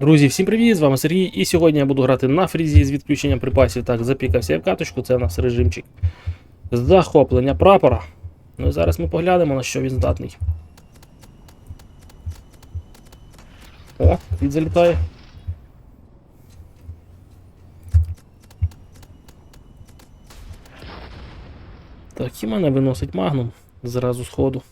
Друзі, всім привіт! З вами Сергій. І сьогодні я буду грати на фрізі з відключенням припасів. Так, запікався я в каточку, це у нас режимчик захоплення прапора. Ну і зараз ми поглянемо, на що він здатний. О, кіт залітає. Так, і мене виносить магнум зразу з ходу.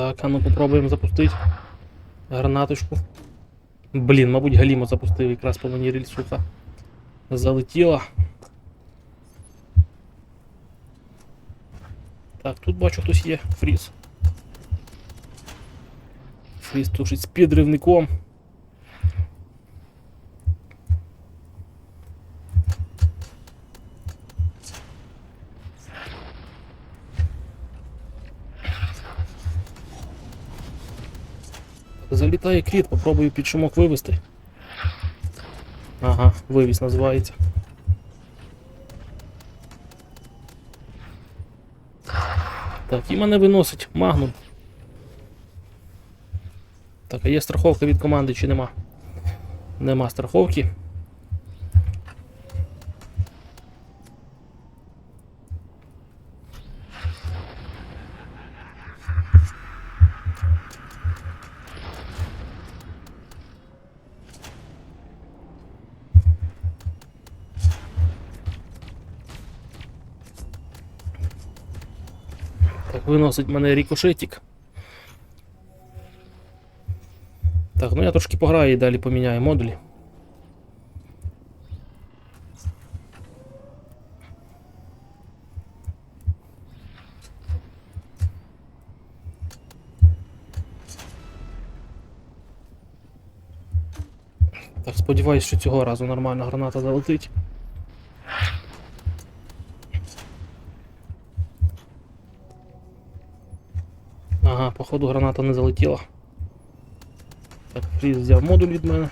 Так, а ну попробуємо запустити гранаточку. Блін, мабуть, Галіма запустив якраз по мені рельсуха. Залетіла. Так, тут бачу хтось є. Фріз. Фріз тушить з підривником. Залітає кріт, попробую під шумок вивезти. Ага, вивіз називається. Так, і мене виносить магнум. Так, а є страховка від команди чи нема? Нема страховки. Так, виносить мене рікошетик. Так, ну я трошки пограю і далі поміняю модулі. Так, сподіваюсь, що цього разу нормальна граната залетить. Ага, походу граната не залетіла. Так, фріз взяв модуль від мене.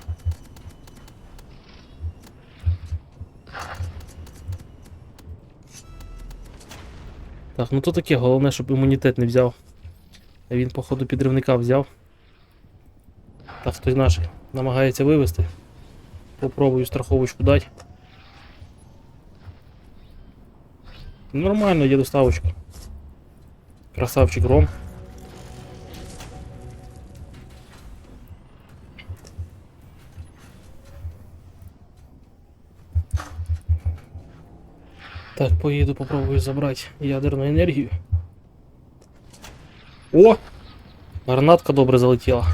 Так, ну то таке, головне, щоб імунітет не взяв. Він, походу, підривника взяв. Так, хтось наш намагається вивести. Попробую страховочку дати. Нормально, є доставочка. Красавчик Ром. Так, поїду, попробую забрати ядерну енергію. О! Гранатка добре залетіла.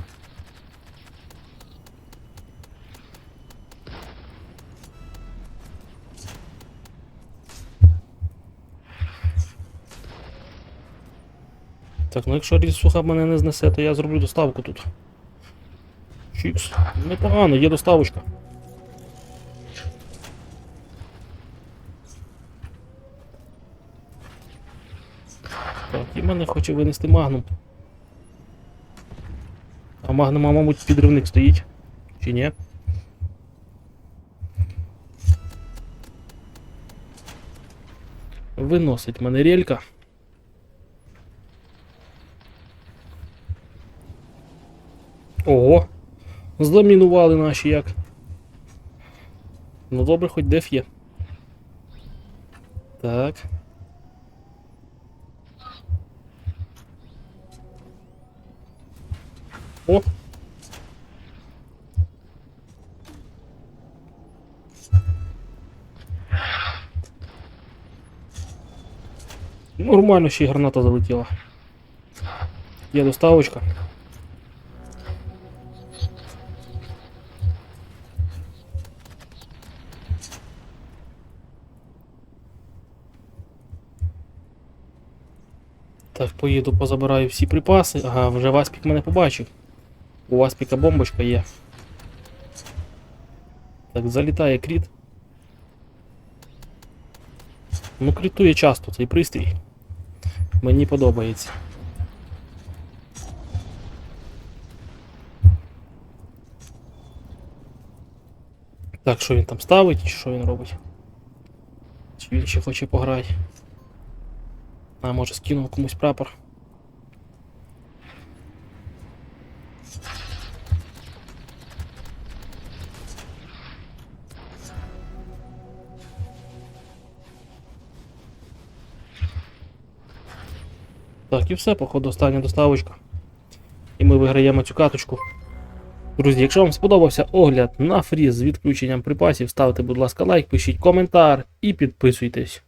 Так, ну якщо рільсуха мене не знесе, то я зроблю доставку тут. Чікс. Непогано, є доставочка. Мене хоче винести магнум. А магнума, мабуть, підривник стоїть. Чи ні? Виносить мене релька. Ого! Зламінували наші як. Ну добре, хоч деф є. Так. О! Нормально ще й граната залетіла. Є доставочка. Так, поїду, позабираю всі припаси. Ага, вже Васпік мене побачив. У Васпіка бомбочка є. Так, залітає кріт. Ну, крітує часто цей пристрій. Мені подобається. Так, що він там ставить, що він робить? Чи він ще хоче пограти? А може скинув комусь прапор. Так, і все, походу, остання доставочка. І ми виграємо цю каточку. Друзі, якщо вам сподобався огляд на фріз з відключенням припасів, ставте, будь ласка, лайк, пишіть коментар і підписуйтесь.